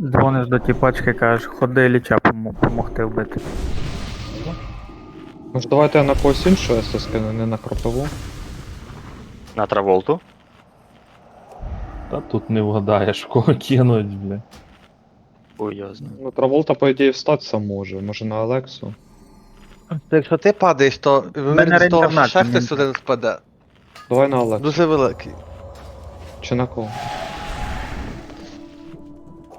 Дзвониш до ті пачки, кажеш, ходи ліча помо- помогти вбити. Може давайте я на когось іншого СС скину, не на кропову. На траволту. Та тут не вгадаєш, кого кинуть, бля. Ой, я знаю. Ну, Траволта, по ідеї, встатися може, може на Алексу. Якщо ти падаєш, то мене вимір з того, що ще хтось один спаде. Давай на Алексу. Дуже великий. Чи на кого?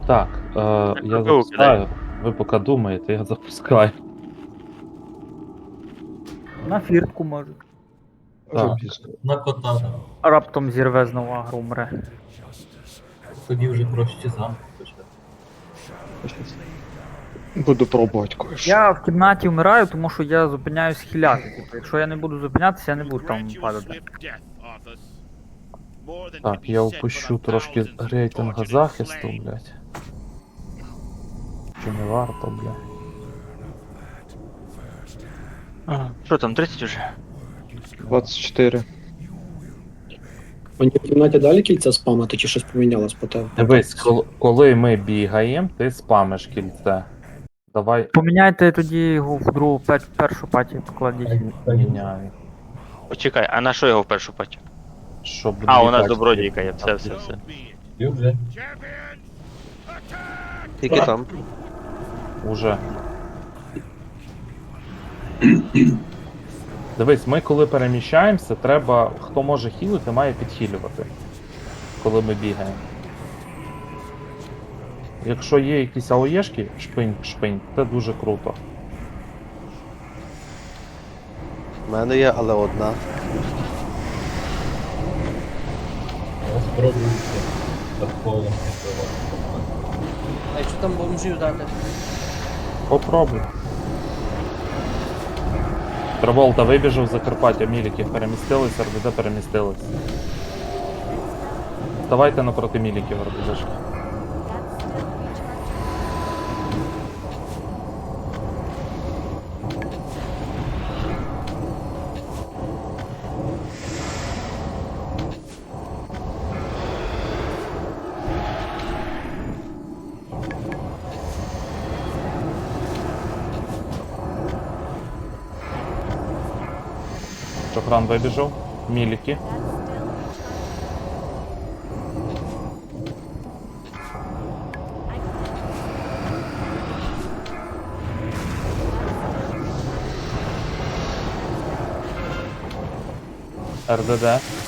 Так, е, я запускаю. Ви поки думаєте, я запускаю. На фіртку може. Так. На кота. А Раптом зірве знову агру умре. Тоді вже проще замку почати. Буду пробувати кое-що. Я в кімнаті вмираю, тому що я зупиняюсь хиляти. Типу, якщо я не буду зупинятися, я не буду там падати. Так, я опущу трошки рейтинга захисту, блядь. Чи не варто, блядь. Що там, 30 уже? 24. Мені в кімнаті далі кільця спамати, чи щось помінялось по тебе? Дивись, кол- коли ми бігаємо, ти спамиш кільце. Давай Поміняйте тоді його в другу пе- першу паті покладіть. міняй. Почекай, а на що його в першу патчу? Щоб А, у нас добродійка є, все, все, все. Тільки там. Уже. Дивись, ми коли переміщаємося, треба, хто може хілити, має підхилювати. Коли ми бігаємо. Якщо є якісь АОЄшки, шпинь, шпинь, це дуже круто. У мене є, але одна. Колом підбивати. А якщо там бомжів дати? Попробуй. Траволта вибіжав Закарпаття, міліки перемістились, РДД перемістились. Давайте напроти міліків РДДшки. Шохран вибіжав. Міліки. РДД.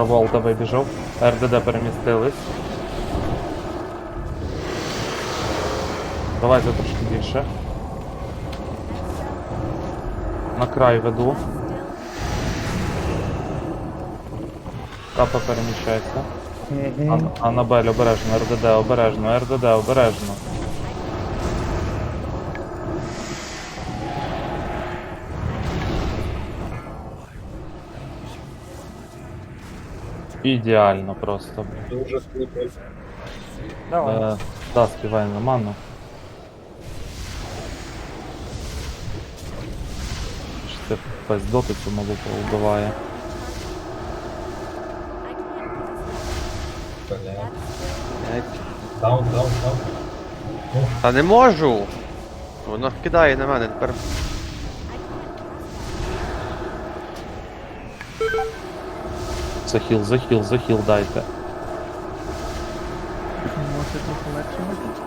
Траволта вибіжав. РДД перемістились. Давайте трошки більше. На край веду. Капа переміщається. Ан- Анабель обережно, РДД обережно, РДД обережно. Ідеально просто. Дуже. Давай. Е, да, співай на ману. Що Це пес доти цю малу повбиває. Бля. Даун, даун, даун. Та не можу! Воно кидає на мене тепер. Захіл, захіл, захіл дайте. Може трохи легше бути?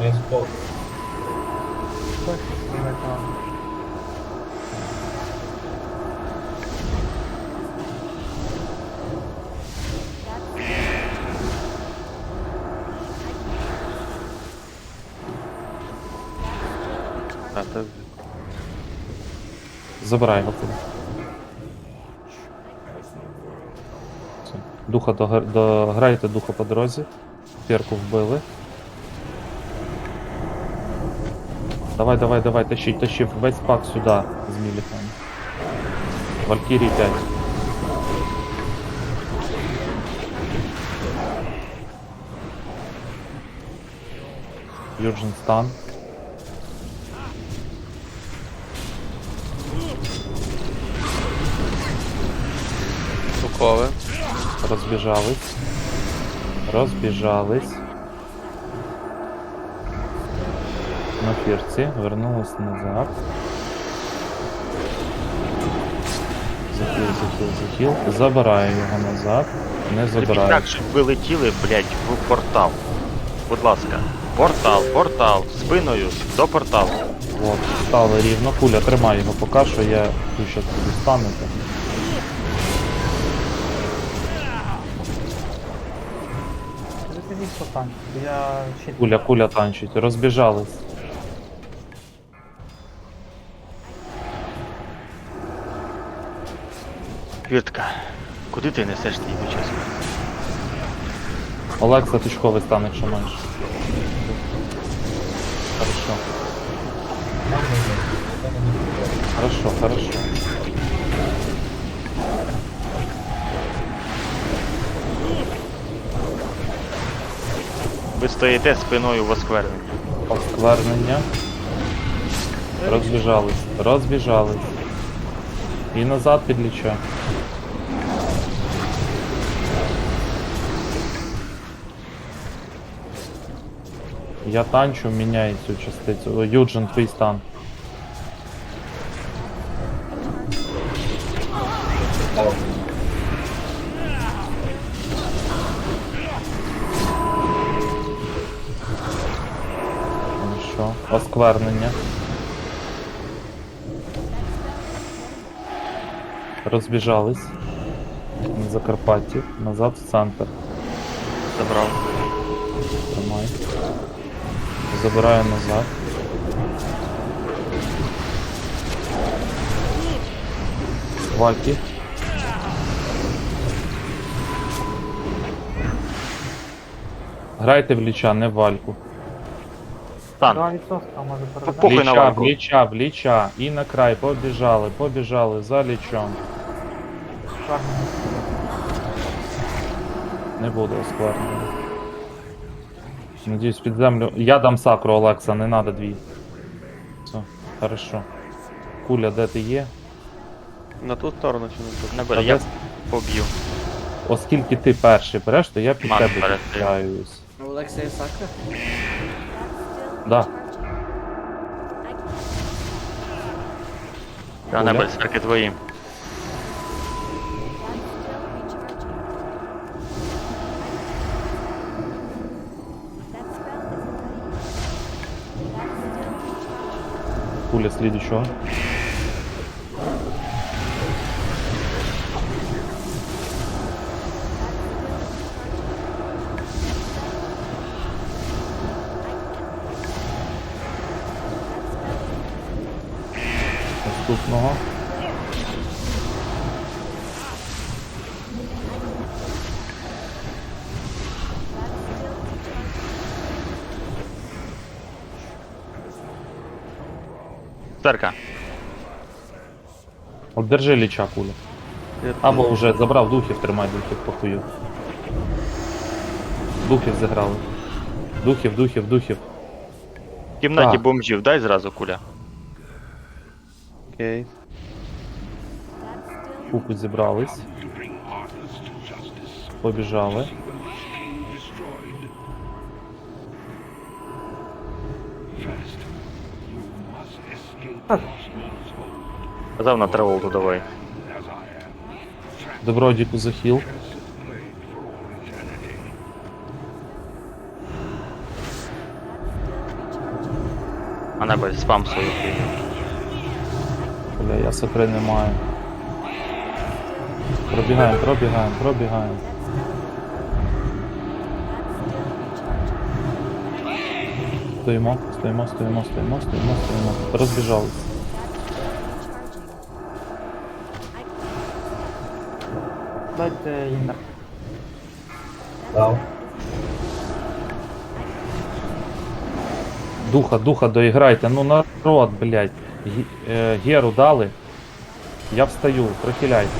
Не спок. Туди. Все. Духа догр... дограйте духа по дорозі. Перку вбили. Давай, давай, давай, тащіть, тащив весь пак сюди з міліхами. Валькірій 5. Юджин стан. Сукове. Розбіжались. Розбіжались. На фірці. Вернулись назад. Захіл, захіл, захіл. Забираю його назад. Не забираю. так, щоб ви летіли, блядь, в портал. Будь ласка. Портал, портал, спиною до порталу. От, стали рівно. Куля, тримай його поки що, я тут щас буду станути. Танку, я ще Куля, куля танчить. Розбіжались. Квіртка, куди ти несеш твій час? Олекса, тичковий стан, якщо маєш. Хорошо. Хорошо, хорошо. Ви стоїте спиною в оскверненні. Осквернення. Розбіжались. Розбіжались. І назад підлічаю. Я танчу, міняю цю частицю. Юджин, твій стан. Осквернення. Розбіжались. На Закарпатті. Назад в центр. Забрав. Тримай. Забираю назад. Ваки. Грайте в ліча, не в вальку. Стан. 2% може передати. Похуй на Ліча, в вальку. ліча, в ліча. І на край. Побіжали, побіжали за лічом. Не буде осквернення. Надіюсь, під землю. Я дам сакру, Олекса, не надо дві. Все, хорошо. Куля, де ти є? На ту сторону чи на ту? Не бери, я поб'ю. Оскільки ти перший береш, то я під Мак тебе бере, підтягуюсь. У Олексія Сакра. Да. Та не Куля. берсерки твої. Куля Церка. От держи ліча куля. Я Або вже забрав духів, тримай духів похую. Духів зіграли. Духів, духів, духів. В кімнаті Так. бомжів, дай зразу куля. Окей. Куку зібрались. Побіжали. Казав на траволту давай. Добродіку захіл. А не спам свою. Бля, я сокри не маю. Пробігаємо, пробігаємо, пробігаємо. Стоїмо, стоїмо, стоїмо, стоїмо, стоїмо, стоїмо. Розбіжались. Дайте інер. Дав. Духа, духа доіграйте, ну народ, блядь. Е, Геру дали. Я встаю, прихиляйте.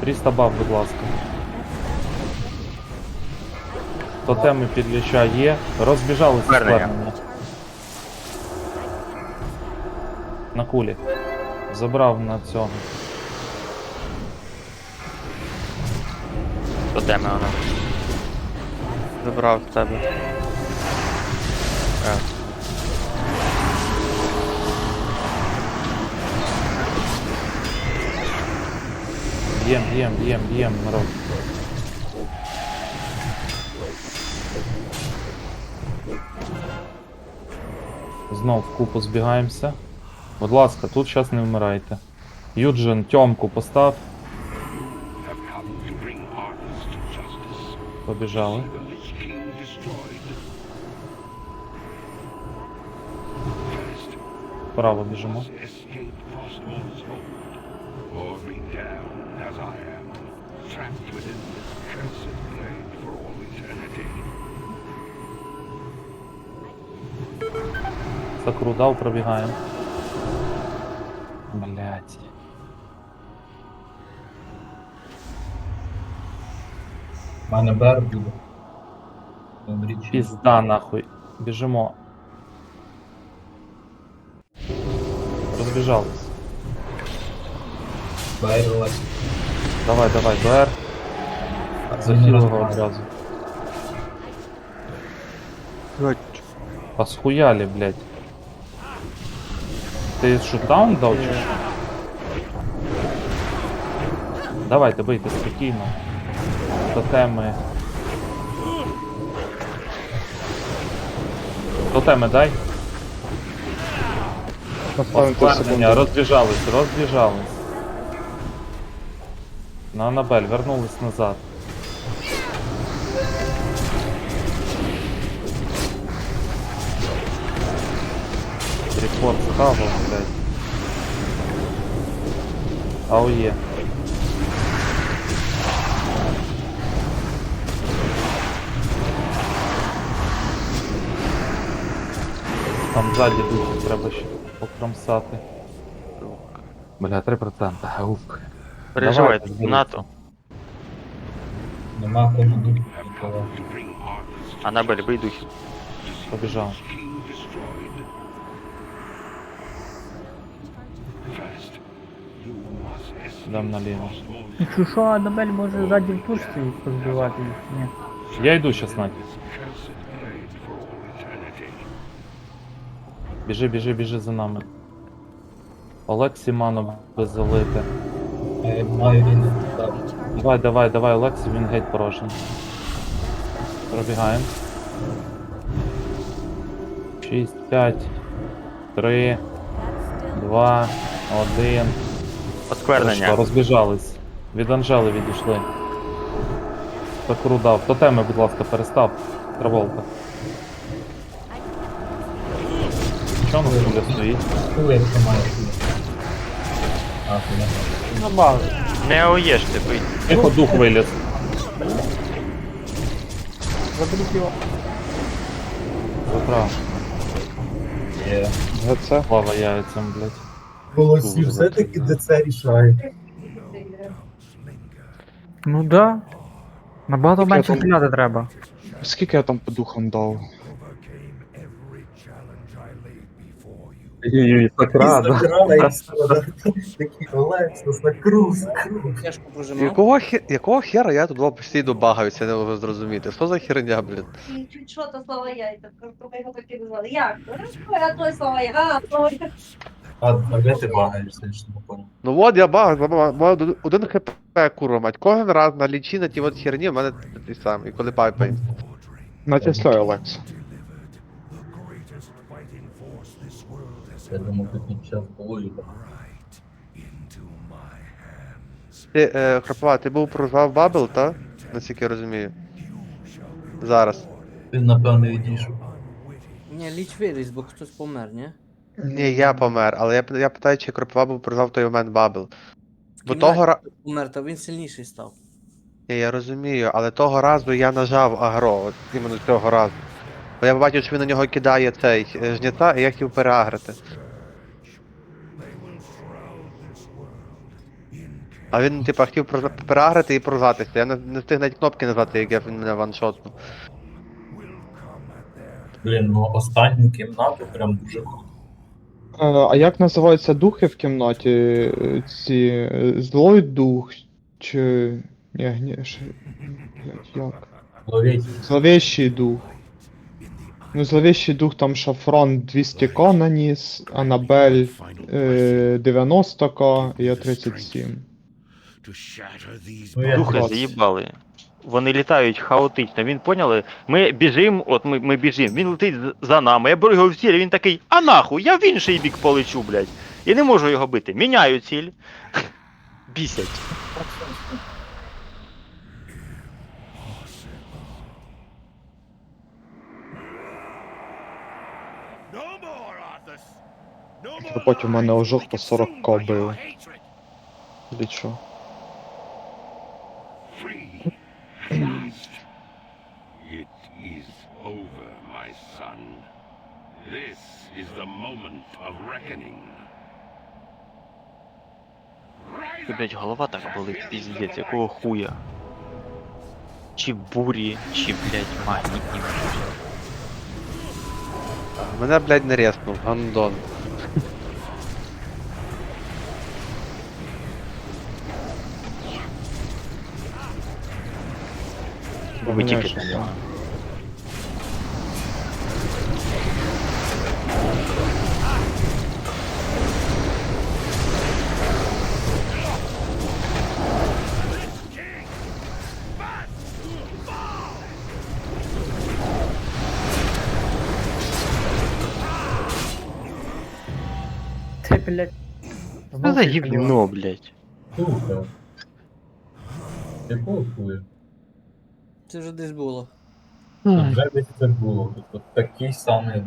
300 бав, будь ласка. Тотеми під ліча є. Розбіжалися Повернення. повернення. На кулі. Забрав на цього. Тотеми вона. Забрав з тебе. Е. Б'єм, б'єм, б'єм, б'єм, народ. Знов в купу збігаємося. Будь ласка, тут зараз не вмирайте. Юджин, тьомку постав. Побіжали. Право біжимо. Сакру дав, пробігаємо. Блять. У мене бер буде. Добрі чи. Пізда нахуй. Біжимо. Розбіжались. Байрилась. Давай, давай, БР. Захил його одразу. А схуяли, блядь. Ти шутдаун дав чи що? Давайте, бийте спокійно. Тотеми. Тотеми дай. Секунду. розбіжались, розбіжались. На Анабель, вернулись назад. Репорт схавав, блядь. Аує. Там ззаді духи треба ще покромсати. Бля, 3%. Аук. Переживайте, Давайте, НАТО. Нема кому духу нікого. Анабель, бий духів. Побіжав. Дам наліво. Якщо що, Адабель може ззаді в тушці позбивати їх. Ні. Я йду щас Надь. Біжи, біжи, біжи за нами. Олексі ману би залити. Я маю він. Давай, давай, давай, Олексі, він геть порожній. Пробігаємо. 6, 5, 3, 2, 1. Осквернення. Розбіжались. Від Анжели відійшли. Сакру дав. Тотеми, будь ласка, перестав. Траволка. Чого на куля стоїть? Хуй, якщо маєш. А, ти не Не оєште, бий. Тихо дух виліз. Заберіть його. Забрав. Є. ГЦ. Слава яйцям, блядь. Голосі Дуже все-таки де це рішає. Ну да. Набагато менше там- стріляти треба. Скільки я там по духам дав? Ой-ой-ой, Такий. Тяжко прожимав. Якого, хе... Якого хера я тут постійно багаюся, не можу зрозуміти. Що за херня, блін? Чуть що то слова яйця, просто його так назвали. Як? Ну, я той слова яйця, а той. А, а де ти багаєшся, я ж не понял. Ну от я баг, маю один хп, курва мать. Кожен раз на лічі на ті от херні в мене той самий, коли пайпається. Натісляй, Олекс. Я думав, тут під час бою. Ти, е, Храпова, ти був прозвав Бабл, та? Наскільки я розумію. Зараз. Він, напевно, відійшов. Ні, ліч виліз, бо хтось помер, ні? Ні, я помер, але я, п- я питаю, чи Кропова був прозвав той момент Бабл. Бо Кімнаті того ра... Помер, та він сильніший став. Ні, я розумію, але того разу я нажав агро, от іменно цього разу. Бо я бачив, що він на нього кидає цей е, жнеця, і я хотів переагрити. А він, типа, хотів переагрити і прозатися. Я не, не встиг навіть кнопки назвати, як я він мене ваншотнув. Блін, ну останню кімнату прям дуже круто. Е, А як називаються духи в кімнаті? Е, Ці е, злой дух чи. Ні, гні... як? Зловещий дух. Ну, зловещий дух там шафрон 200к наніс, Анабель е, 90к, я 37. Ну, я Духи клас. заїбали. Вони літають хаотично. Він поняли? Ми біжимо, от ми, ми біжимо, він летить за нами. Я беру його в ціль, він такий, а нахуй, я в інший бік полечу, блядь. І не можу його бити. Міняю ціль. Бісять. Потім у мене ожог по 40к бив. Чи що? Is over, my son. This is the moment of reckoning. Ти, блядь, голова так болить, піздець, якого хуя. Чи бурі, чи, блядь, магнітні бурі. Мене, блядь, не резнув, гандон. Витікати. Ти, за гівно, блядь. Сука. Якого хуя? Це вже десь було. Вже десь це було. Тут такий самий.